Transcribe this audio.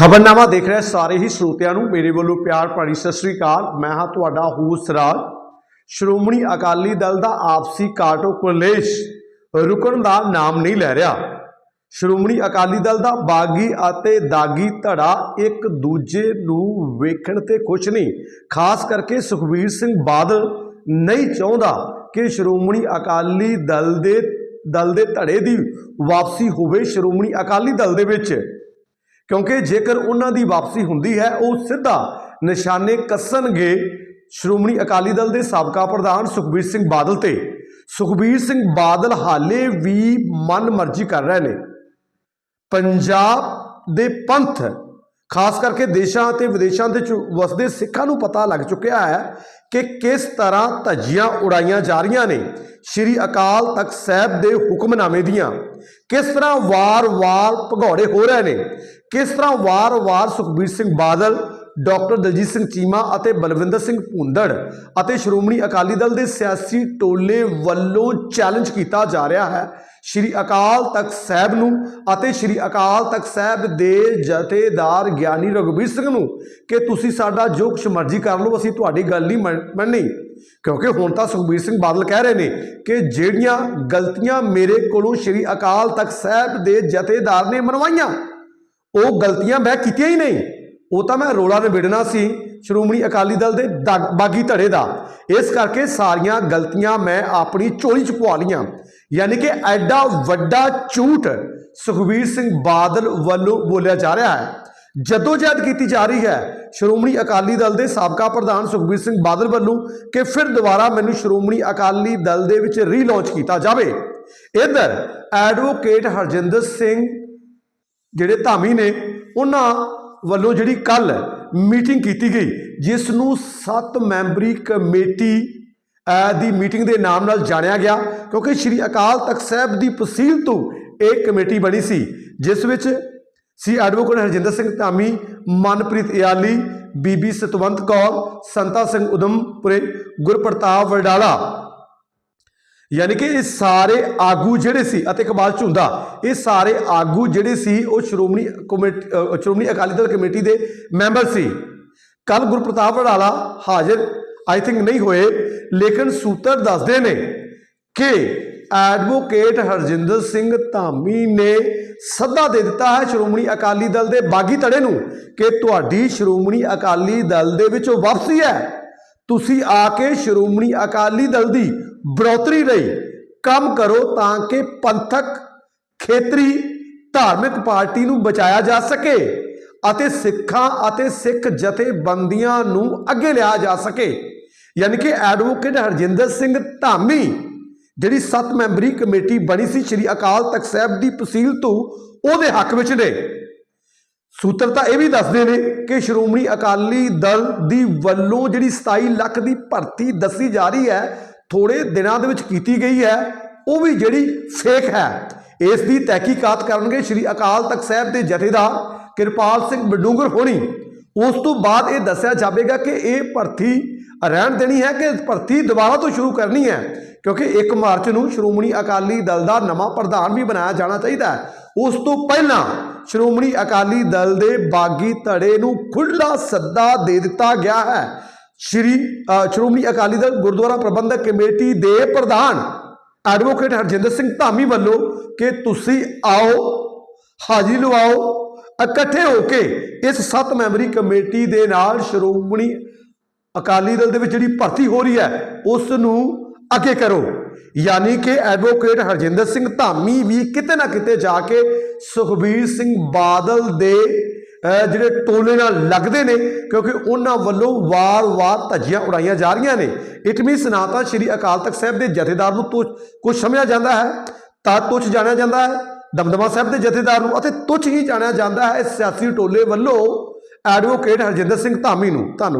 ਖਬਰਨਾਮਾ ਦੇਖ ਰਹੇ ਸਾਰੇ ਹੀ ਸਰੋਤਿਆਂ ਨੂੰ। ਮੇਰੇ ਵੱਲੋਂ ਪਿਆਰ ਭਰੀ ਸਤਿ ਸ੍ਰੀ ਅਕਾਲ। ਮੈਂ ਹਾਂ ਤੁਹਾਡਾ ਹੋਸਟ ਰਾਜ। ਸ਼੍ਰੋਮਣੀ ਅਕਾਲੀ ਦਲ ਦਾ ਆਪਸੀ ਕਾਟੋ ਕਲੇਸ਼ ਰੁਕਣ ਦਾ ਨਾਮ ਨਹੀਂ ਲੈ ਰਿਹਾ। ਸ਼੍ਰੋਮਣੀ ਅਕਾਲੀ ਦਲ ਦਾ ਬਾਗੀ ਅਤੇ ਦਾਗੀ ਧੜਾ ਇੱਕ ਦੂਜੇ ਨੂੰ ਵੇਖਣ ਤੇ ਖੁਸ਼ ਨਹੀਂ। ਖਾਸ ਕਰਕੇ ਸੁਖਬੀਰ ਸਿੰਘ ਬਾਦਲ ਨਹੀਂ ਚਾਹੁੰਦਾ ਕਿ ਸ਼੍ਰੋਮਣੀ ਅਕਾਲੀ ਦਲ ਦੇ ਦਲ ਦੇ ਧੜੇ ਦੀ ਵਾਪਸੀ ਹੋਵੇ। ਸ਼੍ਰੋਮਣੀ ਅਕਾਲੀ ਦਲ ਦੇ ਵਿੱਚ ਕਿਉਂਕਿ ਜੇਕਰ ਉਹਨਾਂ ਦੀ ਵਾਪਸੀ ਹੁੰਦੀ ਹੈ, ਉਹ ਸਿੱਧਾ ਨਿਸ਼ਾਨੇ ਕੱਸਣਗੇ ਸ਼੍ਰੋਮਣੀ ਅਕਾਲੀ ਦਲ ਦੇ ਸਾਬਕਾ ਪ੍ਰਧਾਨ ਸੁਖਬੀਰ ਸਿੰਘ ਬਾਦਲ ਤੇ। ਸੁਖਬੀਰ ਸਿੰਘ ਬਾਦਲ ਹਾਲੇ ਵੀ ਮਨ ਮਰਜ਼ੀ ਕਰ ਰਹੇ ਨੇ। ਪੰਜਾਬ ਦੇ ਪੰਥ, ਖਾਸ ਕਰਕੇ ਦੇਸ਼ਾਂ ਅਤੇ ਵਿਦੇਸ਼ਾਂ ਦੇ ਵਿੱਚ ਵਸਦੇ ਸਿੱਖਾਂ ਨੂੰ ਪਤਾ ਲੱਗ ਚੁੱਕਿਆ ਹੈ ਕਿ ਕਿਸ ਤਰ੍ਹਾਂ ਧੱਜੀਆਂ ਉਡਾਈਆਂ ਜਾ ਰਹੀਆਂ ਨੇ। ਸ਼੍ਰੀ ਅਕਾਲ ਤਖਤ ਸਾਹਿਬ ਦੇ ਹੁਕਮਨਾਮੇ ਦੀਆਂ ਕਿਸ ਤਰ੍ਹਾਂ ਵਾਰ-ਵਾਰ ਭਗੌੜੇ ਹੋ ਰਹੇ ਨੇ। ਕਿਸ ਤਰ੍ਹਾਂ ਵਾਰ-ਵਾਰ ਸੁਖਬੀਰ ਸਿੰਘ ਬਾਦਲ, ਡਾਕਟਰ ਦਲਜੀਤ ਸਿੰਘ ਚੀਮਾ ਅਤੇ ਬਲਵਿੰਦਰ ਸਿੰਘ ਭੁੰਦੜ ਅਤੇ ਸ਼੍ਰੋਮਣੀ ਅਕਾਲੀ ਦਲ ਦੇ ਸਿਆਸੀ ਟੋਲੇ ਵੱਲੋਂ ਚੈਲੰਜ ਕੀਤਾ ਜਾ ਰਿਹਾ ਹੈ, ਸ਼੍ਰੀ ਅਕਾਲ ਤਖਤ ਸਾਹਿਬ ਨੂੰ ਅਤੇ ਸ਼੍ਰੀ ਅਕਾਲ ਤਖਤ ਸਾਹਿਬ ਦੇ ਜਥੇਦਾਰ ਗਿਆਨੀ ਰਘਬੀਰ ਸਿੰਘ ਨੂੰ ਕਿ ਤੁਸੀਂ ਸਾਡਾ ਜੋ ਕੁਛ ਮਰਜ਼ੀ ਕਰ ਲਓ, ਅਸੀਂ ਤੁਹਾਡੀ ਗੱਲ ਨਹੀਂ ਮੰਨ- ਮੰਨਣੀ। ਕਿਉਂਕਿ ਹੁਣ ਤਾਂ ਸੁਖਬੀਰ ਸਿੰਘ ਬਾਦਲ ਕਹਿ ਰਹੇ ਨੇ ਕਿ ਜਿਹੜੀਆਂ ਗਲਤੀਆਂ ਮੇਰੇ ਕੋਲੋਂ ਸ਼੍ਰੀ ਅਕਾਲ ਤਖਤ ਸਾਹਿਬ ਦੇ ਜਥੇਦਾਰ ਨੇ ਮਨਵਾਈਆਂ ਉਹ ਗਲਤੀਆਂ ਮੈਂ ਕੀਤੀਆਂ ਹੀ ਨਹੀਂ। ਉਹ ਤਾਂ ਮੈਂ ਰੋਲਾ ਨਿਬੇੜਨਾ ਸੀ, ਸ਼੍ਰੋਮਣੀ ਅਕਾਲੀ ਦਲ ਦੇ ਦਾਗ- ਬਾਗੀ ਧੜੇ ਦਾ। ਇਸ ਕਰਕੇ ਸਾਰੀਆਂ ਗਲਤੀਆਂ ਮੈਂ ਆਪਣੀ ਚੋਲੀ ਚ ਪਵਾ ਲੀਆਂ ਯਾਨੀ ਕਿ ਐਡਾ ਵੱਡਾ ਝੂਠ ਸੁਖਬੀਰ ਸਿੰਘ ਬਾਦਲ ਵੱਲੋਂ ਬੋਲਿਆ ਜਾ ਰਿਹਾ ਹੈ। ਜਦੋਂ ਜਹਿਦ ਕੀਤੀ ਜਾ ਰਹੀ ਹੈ ਸ਼੍ਰੋਮਣੀ ਅਕਾਲੀ ਦਲ ਦੇ ਸਾਬਕਾ ਪ੍ਰਧਾਨ ਸੁਖਬੀਰ ਸਿੰਘ ਬਾਦਲ ਵੱਲੋਂ ਕਿ ਫਿਰ ਦੁਬਾਰਾ ਮੈਨੂੰ ਸ਼੍ਰੋਮਣੀ ਅਕਾਲੀ ਦਲ ਦੇ ਵਿੱਚ ਰੀਲਾਂਚ ਕੀਤਾ ਜਾਵੇ। ਇਧਰ ਐਡਵੋਕੇਟ ਹਰਜਿੰਦਰ ਸਿੰਘ ਜਿਹੜੇ ਧਾਮੀ ਨੇ, ਉਹਨਾਂ ਵੱਲੋਂ ਜਿਹੜੀ ਕੱਲ ਮੀਟਿੰਗ ਕੀਤੀ ਗਈ, ਜਿਸ ਨੂੰ 7 ਮੈਂਬਰੀ ਕਮੇਟੀ ਦੀ ਮੀਟਿੰਗ ਦੇ ਨਾਮ ਨਾਲ ਜਾਣਿਆ ਗਿਆ, ਕਿਉਂਕਿ ਸ੍ਰੀ ਅਕਾਲ ਤਖਤ ਸਾਹਿਬ ਦੀ ਤਹਿਸੀਲ ਤੋਂ ਇਹ ਕਮੇਟੀ ਬਣੀ ਸੀ, ਜਿਸ ਵਿੱਚ ਸੀ ਐਡਵੋਕੇਟ ਹਰਜਿੰਦਰ ਸਿੰਘ ਧਾਮੀ, ਮਨਪ੍ਰੀਤ ਇਆਲੀ ਬੀਬੀ ਸਤਵੰਤ ਕੌਰ, ਸੰਤਾ ਸਿੰਘ ਉਦਮਪੁਰੇ, ਗੁਰਪ੍ਰਤਾਪ ਵਰਡਾਲਾ ਯਾਨੀ ਕਿ ਇਹ ਸਾਰੇ ਆਗੂ ਜਿਹੜੇ ਸੀ, ਅਤੇ ਇਕਬਾਲ ਝੁੰਦਾ, ਇਹ ਸਾਰੇ ਆਗੂ ਜਿਹੜੇ ਸੀ, ਉਹ ਸ਼੍ਰੋਮਣੀ ਕਮੇਟੀ ਸ਼੍ਰੋਮਣੀ ਅਕਾਲੀ ਦਲ ਕਮੇਟੀ ਦੇ ਮੈਂਬਰ ਸੀ। ਕੱਲ ਗੁਰਪ੍ਰਤਾਪ ਵਡਾਲਾ ਹਾਜ਼ਰ ਆਈ ਥਿੰਕ ਨਹੀਂ ਹੋਏ, ਲੇਕਿਨ ਸੂਤਰ ਦੱਸਦੇ ਨੇ ਕਿ ਐਡਵੋਕੇਟ ਹਰਜਿੰਦਰ ਸਿੰਘ ਧਾਮੀ ਨੇ ਸੱਦਾ ਦੇ ਦਿੱਤਾ ਹੈ ਸ਼੍ਰੋਮਣੀ ਅਕਾਲੀ ਦਲ ਦੇ ਬਾਗੀ ਧੜੇ ਨੂੰ ਕਿ ਤੁਹਾਡੀ ਸ਼੍ਰੋਮਣੀ ਅਕਾਲੀ ਦਲ ਦੇ ਵਿੱਚ ਵਾਪਸੀ ਹੈ। ਤੁਸੀਂ ਆ ਕੇ ਸ਼੍ਰੋਮਣੀ ਅਕਾਲੀ ਦਲ ਦੀ ਬੜੋਤਰੀ ਲਈ ਕੰਮ ਕਰੋ ਤਾਂ ਕਿ ਪੰਥਕ ਖੇਤਰੀ ਧਾਰਮਿਕ ਪਾਰਟੀ ਨੂੰ ਬਚਾਇਆ ਜਾ ਸਕੇ ਅਤੇ ਸਿੱਖਾਂ ਅਤੇ ਸਿੱਖ ਜਥੇਬੰਦੀਆਂ ਨੂੰ ਅੱਗੇ ਲਿਆ ਜਾ ਸਕੇ। ਯਾਨੀ ਕਿ ਐਡਵੋਕੇਟ ਹਰਜਿੰਦਰ ਸਿੰਘ ਧਾਮੀ, ਜਿਹੜੀ 7 ਮੈਂਬਰੀ ਕਮੇਟੀ ਬਣੀ ਸੀ, ਸ੍ਰੀ ਅਕਾਲ ਤਖਤ ਸਾਹਿਬ ਦੀ ਤਹਿਸੀਲ ਤੋਂ ਉਹਦੇ ਹੱਕ ਵਿੱਚ ਨੇ। ਸੂਤਰ ਤਾਂ ਇਹ ਵੀ ਦੱਸਦੇ ਨੇ ਕਿ ਸ਼੍ਰੋਮਣੀ ਅਕਾਲੀ ਦਲ ਦੀ ਵੱਲੋਂ ਜਿਹੜੀ 27 ਲੱਖ ਦੀ ਭਰਤੀ ਦੱਸੀ ਜਾ ਰਹੀ ਹੈ ਥੋੜੇ ਦਿਨਾਂ ਦੇ ਵਿੱਚ ਕੀਤੀ ਗਈ ਹੈ, ਉਹ ਵੀ ਜਿਹੜੀ ਫੇਕ ਹੈ। ਇਸ ਦੀ ਤਹਿਕੀਕਾਤ ਕਰਨਗੇ ਸ਼੍ਰੀ ਅਕਾਲ ਤਖਤ ਸਾਹਿਬ ਦੇ ਜਥੇਦਾਰ ਕਿਰਪਾਲ ਸਿੰਘ ਬਡੂੰਗਰ ਹੋਣੀ। ਉਸ ਤੋਂ ਬਾਅਦ ਇਹ ਦੱਸਿਆ ਜਾਵੇਗਾ ਕਿ ਇਹ ਭਰਤੀ ਰਹਿਣ ਦੇਣੀ ਹੈ ਕਿ ਭਰਤੀ ਦੁਬਾਰਾ ਤੋਂ ਸ਼ੁਰੂ ਕਰਨੀ ਹੈ, ਕਿਉਂਕਿ 1 ਮਾਰਚ ਨੂੰ ਸ਼੍ਰੋਮਣੀ ਅਕਾਲੀ ਦਲ ਦਾ ਨਵਾਂ ਪ੍ਰਧਾਨ ਵੀ ਬਣਾਇਆ ਜਾਣਾ ਚਾਹੀਦਾ ਹੈ। ਉਸ ਤੋਂ ਪਹਿਲਾਂ ਸ਼੍ਰੋਮਣੀ ਅਕਾਲੀ ਦਲ ਦੇ ਬਾਗੀ ਧੜੇ ਨੂੰ ਖੁੱਲਾ ਸੱਦਾ ਦੇ ਦਿੱਤਾ ਗਿਆ ਹੈ। ਸ਼੍ਰੀ ਸ਼੍ਰੋਮਣੀ ਅਕਾਲੀ ਦਲ ਗੁਰਦੁਆਰਾ ਪ੍ਰਬੰਧਕ ਕਮੇਟੀ ਦੇ ਪ੍ਰਧਾਨ ਐਡਵੋਕੇਟ ਹਰਜਿੰਦਰ ਸਿੰਘ ਧਾਮੀ ਵੱਲੋਂ ਕਿ ਤੁਸੀਂ ਆਓ, ਹਾਜ਼ਰੀ ਲਵਾਓ, ਇਕੱਠੇ ਹੋ ਕੇ ਇਸ 7 ਮੈਂਬਰੀ ਕਮੇਟੀ ਦੇ ਨਾਲ ਸ਼੍ਰੋਮਣੀ ਅਕਾਲੀ ਦਲ ਦੇ ਵਿੱਚ ਜਿਹੜੀ ਭਰਤੀ ਹੋ ਰਹੀ ਹੈ ਉਸ ਨੂੰ ਅੱਗੇ ਕਰੋ। ਯਾਨੀ ਕਿ ਐਡਵੋਕੇਟ ਹਰਜਿੰਦਰ ਸਿੰਘ ਧਾਮੀ ਵੀ ਕਿਤੇ ਨਾ ਕਿਤੇ ਜਾ ਕੇ ਸੁਖਬੀਰ ਸਿੰਘ ਬਾਦਲ ਦੇ ਜਿਹੜੇ ਟੋਲੇ ਨਾਲ ਲੱਗਦੇ ਨੇ, ਕਿਉਂਕਿ ਉਹਨਾਂ ਵੱਲੋਂ ਵਾਰ-ਵਾਰ ਧੱਜੀਆਂ ਉਡਾਈਆਂ ਜਾ ਰਹੀਆਂ ਨੇ। ਇਟ ਮੀਨਸ ਨਾ ਤਾਂ ਸ਼੍ਰੀ ਅਕਾਲ ਤਖਤ ਸਾਹਿਬ ਦੇ ਜਥੇਦਾਰ ਨੂੰ ਤੁੱਛ ਕੁਝ ਸਮਝਿਆ ਜਾਂਦਾ ਹੈ, ਤਾਂ ਤੁੱਛ ਜਾਣਿਆ ਜਾਂਦਾ ਹੈ, ਦਮਦਮਾ ਸਾਹਿਬ ਦੇ ਜਥੇਦਾਰ ਨੂੰ, ਅਤੇ ਤੁਛ ਹੀ ਜਾਣਿਆ ਜਾਂਦਾ ਹੈ ਇਸ ਸਿਆਸੀ ਟੋਲੇ ਵੱਲੋਂ ਐਡਵੋਕੇਟ ਹਰਜਿੰਦਰ ਸਿੰਘ ਧਾਮੀ ਨੂੰ। ਧੰਨਵਾਦ।